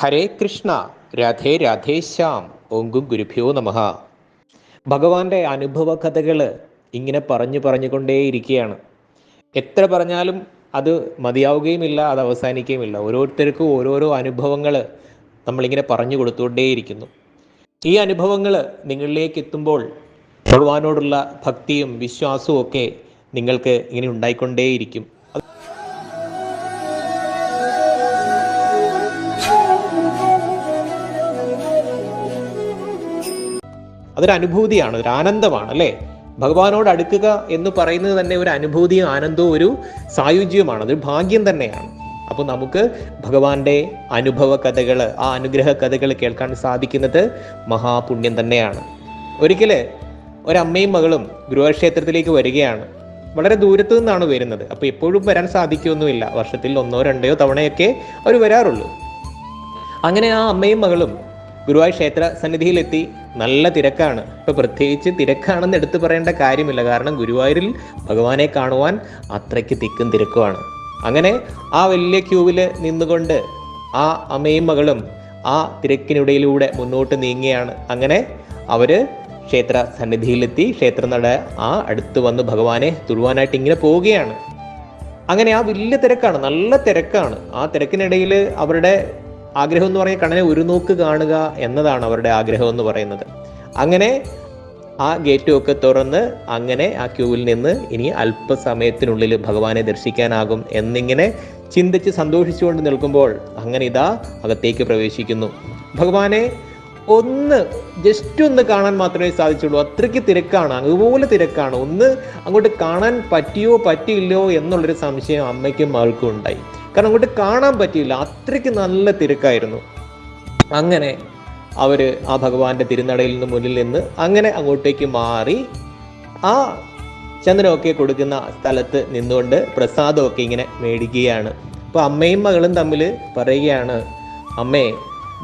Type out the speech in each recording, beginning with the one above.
ഹരേ കൃഷ്ണ രാധേ രാധേ രാധേശ്യാം ഓങ്കും ഗുരുഭ്യോ നമ. ഭഗവാന്റെ അനുഭവ കഥകൾ ഇങ്ങനെ പറഞ്ഞു പറഞ്ഞുകൊണ്ടേയിരിക്കുകയാണ്. എത്ര പറഞ്ഞാലും അത് മതിയാവുകയുമില്ല അത് അവസാനിക്കുകയുമില്ല. ഓരോരുത്തർക്കും ഓരോരോ അനുഭവങ്ങൾ നമ്മളിങ്ങനെ പറഞ്ഞു കൊടുത്തുകൊണ്ടേയിരിക്കുന്നു. ഈ അനുഭവങ്ങൾ നിങ്ങളിലേക്ക് എത്തുമ്പോൾ ഭഗവാനോടുള്ള ഭക്തിയും വിശ്വാസവും ഒക്കെ നിങ്ങൾക്ക് ഇങ്ങനെ ഉണ്ടായിക്കൊണ്ടേയിരിക്കും. അതൊരു അനുഭൂതിയാണ് ഒരു ആനന്ദമാണ് അല്ലേ? ഭഗവാനോട് അടുക്കുക എന്ന് പറയുന്നത് തന്നെ ഒരു അനുഭൂതിയും ആനന്ദവും ഒരു സായുജ്യവുമാണ് അതൊരു ഭാഗ്യം തന്നെയാണ്. അപ്പോൾ നമുക്ക് ഭഗവാന്റെ അനുഭവ കഥകൾ ആ അനുഗ്രഹ കഥകൾ കേൾക്കാൻ സാധിക്കുന്നത് മഹാപുണ്യം തന്നെയാണ്. ഒരിക്കൽ ഒരമ്മയും മകളും ഗൃഹക്ഷേത്രത്തിലേക്ക് ക്ഷേത്രത്തിലേക്ക് വരികയാണ്. വളരെ ദൂരത്തു നിന്നാണ് വരുന്നത്. അപ്പോൾ എപ്പോഴും വരാൻ സാധിക്കുമൊന്നുമില്ല വർഷത്തിൽ ഒന്നോ രണ്ടോ തവണയൊക്കെ അവർ വരാറുള്ളൂ. അങ്ങനെ ആ അമ്മയും മകളും ഗുരുവായൂർ ക്ഷേത്ര സന്നിധിയിലെത്തി. നല്ല തിരക്കാണ്. ഇപ്പോൾ പ്രത്യേകിച്ച് തിരക്കാണെന്ന് എടുത്തു പറയേണ്ട കാര്യമില്ല. കാരണം ഗുരുവായൂരിൽ ഭഗവാനെ കാണുവാൻ അത്രയ്ക്ക് തിക്കും തിരക്കുമാണ്. അങ്ങനെ ആ വലിയ ക്യൂവിൽ നിന്നുകൊണ്ട് ആ അമ്മയും മകളും ആ തിരക്കിനിടയിലൂടെ മുന്നോട്ട് നീങ്ങുകയാണ്. അങ്ങനെ അവർ ക്ഷേത്ര സന്നിധിയിലെത്തി. ക്ഷേത്രനട ആ അടുത്ത് വന്ന് ഭഗവാനെ തുഴുവാനായിട്ട് ഇങ്ങനെ പോവുകയാണ്. അങ്ങനെ ആ വലിയ തിരക്കാണ്. നല്ല തിരക്കാണ്. ആ തിരക്കിനിടയിൽ അവരുടെ ആഗ്രഹം എന്ന് പറയുന്നത് കണ്ണനെ ഒരു നോക്ക് കാണുക എന്നതാണ് അവരുടെ ആഗ്രഹം എന്ന് പറയുന്നത്. അങ്ങനെ ആ ഗേറ്റും ഒക്കെ തുറന്ന് അങ്ങനെ ആ ക്യൂവിൽ നിന്ന് ഇനി അല്പസമയത്തിനുള്ളിൽ ഭഗവാനെ ദർശിക്കാനാകും എന്നിങ്ങനെ ചിന്തിച്ച് സന്തോഷിച്ചുകൊണ്ട് നിൽക്കുമ്പോൾ അങ്ങനെ ഇതാ അകത്തേക്ക് പ്രവേശിക്കുന്നു. ഭഗവാനെ ഒന്ന് ജസ്റ്റ് ഒന്ന് കാണാൻ മാത്രമേ സാധിച്ചുള്ളൂ. അത്രയ്ക്ക് തിരക്കാണ്. അതുപോലെ തിരക്കാണ്. ഒന്ന് അങ്ങോട്ട് കാണാൻ പറ്റിയോ പറ്റിയില്ലയോ എന്നുള്ളൊരു സംശയം അമ്മയ്ക്കും മകൾക്കും ഉണ്ടായി. കാരണം അങ്ങോട്ട് കാണാൻ പറ്റിയില്ല. അത്രയ്ക്ക് നല്ല തിരക്കായിരുന്നു. അങ്ങനെ അവർ ആ ഭഗവാന്റെ തിരുനടയിൽ നിന്ന് മുന്നിൽ നിന്ന് അങ്ങനെ അങ്ങോട്ടേക്ക് മാറി ആ ചന്ദ്രനൊക്കെ കൊടുക്കുന്ന സ്ഥലത്ത് നിന്നുകൊണ്ട് പ്രസാദമൊക്കെ ഇങ്ങനെ മേടിക്കുകയാണ്. അപ്പോൾ അമ്മയും മകളും തമ്മിൽ പറയുകയാണ് അമ്മേ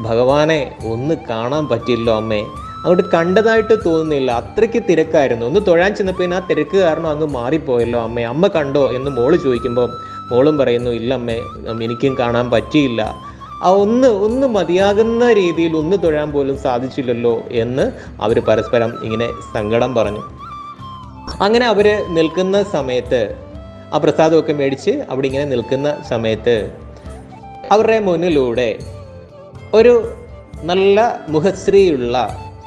ഭഗവാനെ ഒന്ന് കാണാൻ പറ്റില്ലോ അമ്മേ. അങ്ങോട്ട് കണ്ടതായിട്ട് തോന്നുന്നില്ല. അത്രയ്ക്ക് തിരക്കായിരുന്നു. ഒന്ന് തൊഴാൻ ചെന്നപ്പോൾ ആ തിരക്ക് കാരണം അങ്ങ് മാറിപ്പോയല്ലോ അമ്മേ. അമ്മ കണ്ടോ? എന്ന് മോൾ ചോദിക്കുമ്പോൾ മോളും പറയുന്നു ഇല്ലമ്മേ എനിക്കും കാണാൻ പറ്റിയില്ല. ആ ഒന്ന് ഒന്ന് മതിയാകുന്ന രീതിയിൽ ഒന്ന് തൊഴാൻ പോലും സാധിച്ചില്ലല്ലോ എന്ന് അവർ പരസ്പരം ഇങ്ങനെ സങ്കടം പറഞ്ഞു. അങ്ങനെ അവർ നിൽക്കുന്ന സമയത്ത് ആ പ്രസാദമൊക്കെ മേടിച്ച് അവിടെ ഇങ്ങനെ നിൽക്കുന്ന സമയത്ത് അവരുടെ മുന്നിലൂടെ ഒരു നല്ല മുഖശ്രീയുള്ള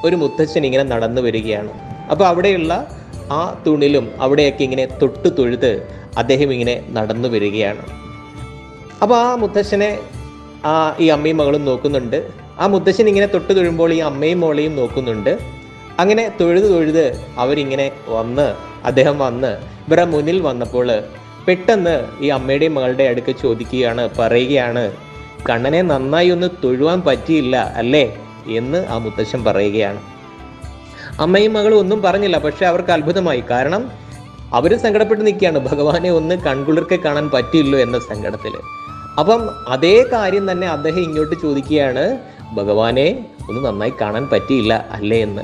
ഒരു മുത്തച്ഛൻ ഇങ്ങനെ നടന്നു വരികയാണ്. അപ്പോൾ അവിടെയുള്ള ആ തുണിലും അവിടെയൊക്കെ ഇങ്ങനെ തൊട്ട് തൊഴുത് അദ്ദേഹം ഇങ്ങനെ നടന്നു വരികയാണ്. അപ്പോൾ ആ മുത്തശ്ശനെ ആ ഈ അമ്മയും മകളും നോക്കുന്നുണ്ട്. ആ മുത്തശ്ശൻ ഇങ്ങനെ തൊട്ട് തൊഴുമ്പോൾ ഈ അമ്മയും മോളെയും നോക്കുന്നുണ്ട്. അങ്ങനെ തൊഴുത് തൊഴുത് അവരിങ്ങനെ വന്ന് അദ്ദേഹം വന്ന് ഇവരുടെ മുന്നിൽ വന്നപ്പോൾ പെട്ടെന്ന് ഈ അമ്മയുടെയും മകളുടെ അടുക്ക് ചോദിക്കുകയാണ് പറയുകയാണ് കണ്ണനെ നന്നായി ഒന്ന് തൊഴുവാൻ പറ്റിയില്ല അല്ലേ? എന്ന് ആ മുത്തശ്ശൻ പറയുകയാണ്. അമ്മയും മകളും ഒന്നും പറഞ്ഞില്ല പക്ഷെ അവർക്ക് അത്ഭുതമായി. കാരണം അവർ സങ്കടപ്പെട്ട് നിൽക്കുകയാണ്. ഭഗവാനെ ഒന്ന് കൺകുളിർക്കെ കാണാൻ പറ്റില്ലോ എന്ന സങ്കടത്തിൽ അപ്പം അതേ കാര്യം തന്നെ അദ്ദേഹം ഇങ്ങോട്ട് ചോദിക്കുകയാണ് ഭഗവാനെ ഒന്ന് നന്നായി കാണാൻ പറ്റിയില്ല അല്ലേ എന്ന്?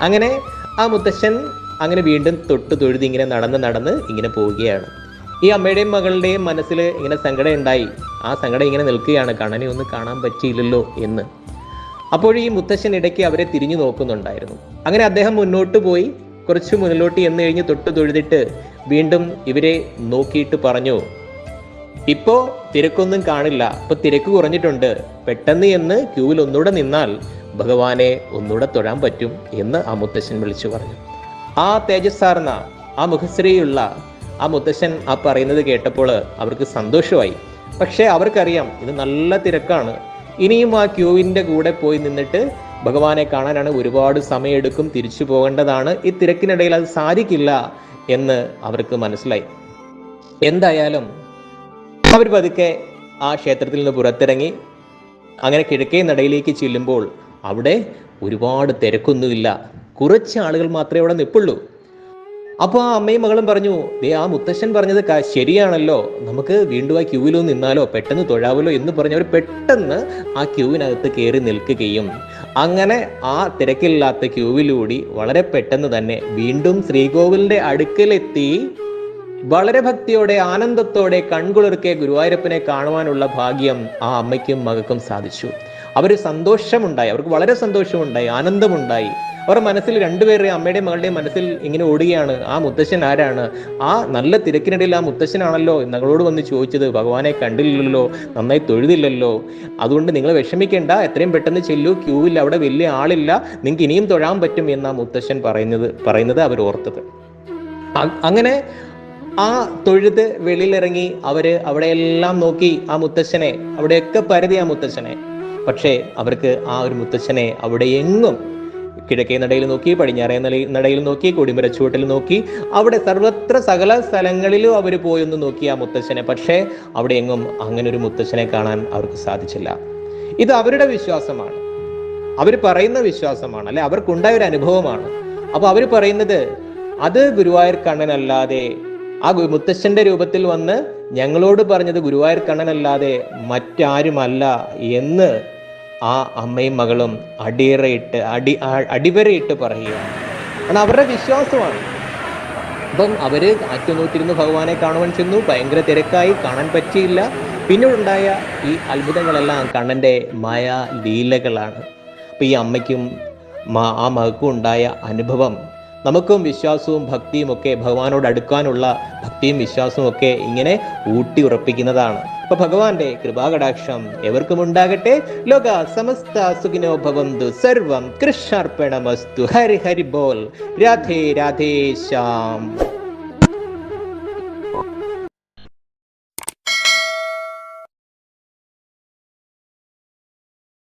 അങ്ങനെ ആ മുത്തശ്ശൻ അങ്ങനെ വീണ്ടും തൊട്ട് തൊഴുതി ഇങ്ങനെ നടന്ന് നടന്ന് ഇങ്ങനെ പോവുകയാണ്. ഈ അമ്മയുടെയും മകളുടെയും മനസ്സിൽ ഇങ്ങനെ സങ്കടം ഉണ്ടായി ആ സങ്കടം ഇങ്ങനെ നിൽക്കുകയാണ് കണ്ണനെ ഒന്ന് കാണാൻ പറ്റിയില്ലല്ലോ എന്ന്. അപ്പോൾ ഈ മുത്തശ്ശൻ ഇടയ്ക്ക് അവരെ തിരിഞ്ഞു നോക്കുന്നുണ്ടായിരുന്നു. അങ്ങനെ അദ്ദേഹം മുന്നോട്ട് പോയി. കുറച്ച് മുന്നിലോട്ട് എന്ന് കഴിഞ്ഞ് തൊട്ട് തൊഴുതിട്ട് വീണ്ടും ഇവരെ നോക്കിയിട്ട് പറഞ്ഞു ഇപ്പോ തിരക്കൊന്നും കാണില്ല. ഇപ്പൊ തിരക്ക് കുറഞ്ഞിട്ടുണ്ട്. പെട്ടെന്ന് എന്ന് ക്യൂവിൽ ഒന്നുകൂടെ നിന്നാൽ ഭഗവാനെ ഒന്നുകൂടെ തൊഴാൻ പറ്റും എന്ന് ആ മുത്തശ്ശൻ വിളിച്ചു പറഞ്ഞു. ആ തേജസ്സാർന്ന ആ മുഖശ്രീയുള്ള ആ മുത്തശ്ശൻ ആ പറയുന്നത് കേട്ടപ്പോൾ അവർക്ക് സന്തോഷമായി. പക്ഷേ അവർക്കറിയാം ഇത് നല്ല തിരക്കാണ്. ഇനിയും ആ ക്യൂവിന്റെ കൂടെ പോയി നിന്നിട്ട് ഭഗവാനെ കാണാനാണ് ഒരുപാട് സമയമെടുക്കും തിരിച്ചു പോകേണ്ടതാണ്. ഈ തിരക്കിനിടയിൽ അത് സാധിക്കില്ല എന്ന് അവർക്ക് മനസ്സിലായി. എന്തായാലും അവർ പതുക്കെ ആ ക്ഷേത്രത്തിൽ നിന്ന് പുറത്തിറങ്ങി അങ്ങനെ കിഴക്കേ നടയിലേക്ക് ചെല്ലുമ്പോൾ അവിടെ ഒരുപാട് തിരക്കൊന്നുമില്ല. കുറച്ച് ആളുകൾ മാത്രമേ അവിടെ നിൽപ്പുള്ളൂ. അപ്പോൾ ആ അമ്മയും മകളും പറഞ്ഞു ദേ ആ മുത്തശ്ശൻ പറഞ്ഞത് ശരിയാണല്ലോ. നമുക്ക് വീണ്ടും ആ ക്യൂവിലോ നിന്നാലോ? പെട്ടെന്ന് തൊഴാവല്ലോ എന്ന് പറഞ്ഞ് അവർ പെട്ടെന്ന് ആ ക്യൂവിനകത്ത് കയറി നിൽക്കുകയും. അങ്ങനെ ആ തിരക്കില്ലാത്ത ക്യൂവിലൂടി വളരെ പെട്ടെന്ന് തന്നെ വീണ്ടും ശ്രീകോവിലിന്റെ അടുക്കലെത്തി. വളരെ ഭക്തിയോടെ ആനന്ദത്തോടെ കൺകുളിർക്കെ ഗുരുവായൂരപ്പനെ കാണുവാനുള്ള ഭാഗ്യം ആ അമ്മയ്ക്കും മകൾക്കും സാധിച്ചു. അവർ സന്തോഷമുണ്ടായി. അവർക്ക് വളരെ സന്തോഷമുണ്ടായി ആനന്ദമുണ്ടായി. അവരുടെ മനസ്സിൽ രണ്ടുപേരുടെയും അമ്മയുടെയും മകളുടെയും മനസ്സിൽ ഇങ്ങനെ ഓടുകയാണ്. ആ മുത്തശ്ശൻ ആരാണ്? ആ നല്ല തിരക്കിനിടയിൽ ആ മുത്തശ്ശനാണല്ലോ ഞങ്ങളോട് വന്ന് ചോദിച്ചത്. ഭഗവാനെ കണ്ടില്ലല്ലോ നന്നായി തൊഴുതില്ലല്ലോ. അതുകൊണ്ട് നിങ്ങൾ വിഷമിക്കേണ്ട എത്രയും പെട്ടെന്ന് ചെല്ലൂ ക്യൂവിൽ അവിടെ വലിയ ആളില്ല നിങ്ങൾക്ക് ഇനിയും തൊഴാൻ പറ്റും എന്ന് മുത്തശ്ശൻ പറയുന്നത് പറയുന്നത് അവർ ഓർത്തത്. അങ്ങനെ ആ തൊഴുത് വെളിയിലിറങ്ങി അവർ അവിടെയെല്ലാം നോക്കി ആ മുത്തശ്ശനെ അവിടെയൊക്കെ പരതി ആ മുത്തശ്ശനെ. പക്ഷേ അവർക്ക് ആ ഒരു മുത്തശ്ശനെ അവിടെ എങ്ങും കിഴക്കേ നടയിൽ നോക്കി പടിഞ്ഞാറേ നടയിൽ നോക്കി കൊടിമരച്ചുവട്ടിൽ നോക്കി. അവിടെ സർവത്ര സകല സ്ഥലങ്ങളിലും അവർ പോയൊന്ന് നോക്കി ആ മുത്തശ്ശനെ. പക്ഷേ അവിടെ എങ്ങും അങ്ങനെ ഒരു മുത്തച്ഛനെ കാണാൻ അവർക്ക് സാധിച്ചില്ല. ഇത് അവരുടെ വിശ്വാസമാണ്. അവർ പറയുന്ന വിശ്വാസമാണ് അല്ലെ? അവർക്കുണ്ടായ ഒരു അനുഭവമാണ്. അപ്പൊ അവർ പറയുന്നത് അത് ഗുരുവായൂർ കണ്ണനല്ലാതെ ആ മുത്തശ്ശന്റെ രൂപത്തിൽ വന്ന് ഞങ്ങളോട് പറഞ്ഞത് ഗുരുവായൂർ കണ്ണനല്ലാതെ മറ്റാരുമല്ല എന്ന് ആ അമ്മയും മകളും അടിയറയിട്ട് അടി അടിവരയിട്ട് പറയുകയാണ്. കാരണം അവരുടെ വിശ്വാസമാണ്. അപ്പം അവർ ആറ്റുനോട്ടിരുന്ന് ഭഗവാനെ കാണുവാൻ ചെന്നു. ഭയങ്കര തിരക്കായി കാണാൻ പറ്റിയില്ല. പിന്നീടുണ്ടായ ഈ അത്ഭുതങ്ങളെല്ലാം കണ്ണന്റെ മായ ലീലകളാണ് അപ്പം ഈ അമ്മയ്ക്കും ആ മകൾക്കും ഉണ്ടായ അനുഭവം നമുക്കും വിശ്വാസവും ഭക്തിയും ഒക്കെ ഭഗവാനോട് അടുക്കാനുള്ള ഭക്തിയും വിശ്വാസവും ഒക്കെ ഇങ്ങനെ ഊട്ടി ഉറപ്പിക്കുന്നതാണ് അപ്പൊ ഭഗവാന്റെ കൃപാകടാക്ഷം എവർക്കും ഉണ്ടാകട്ടെ. ലോക സമസ്ത സുഖിനോ ഭവന്തു. സർവം കൃഷ്ണാർപ്പണമസ്തു. ഹരി ഹരി ബോൽ രാധേ രാധേ ശ്യാം.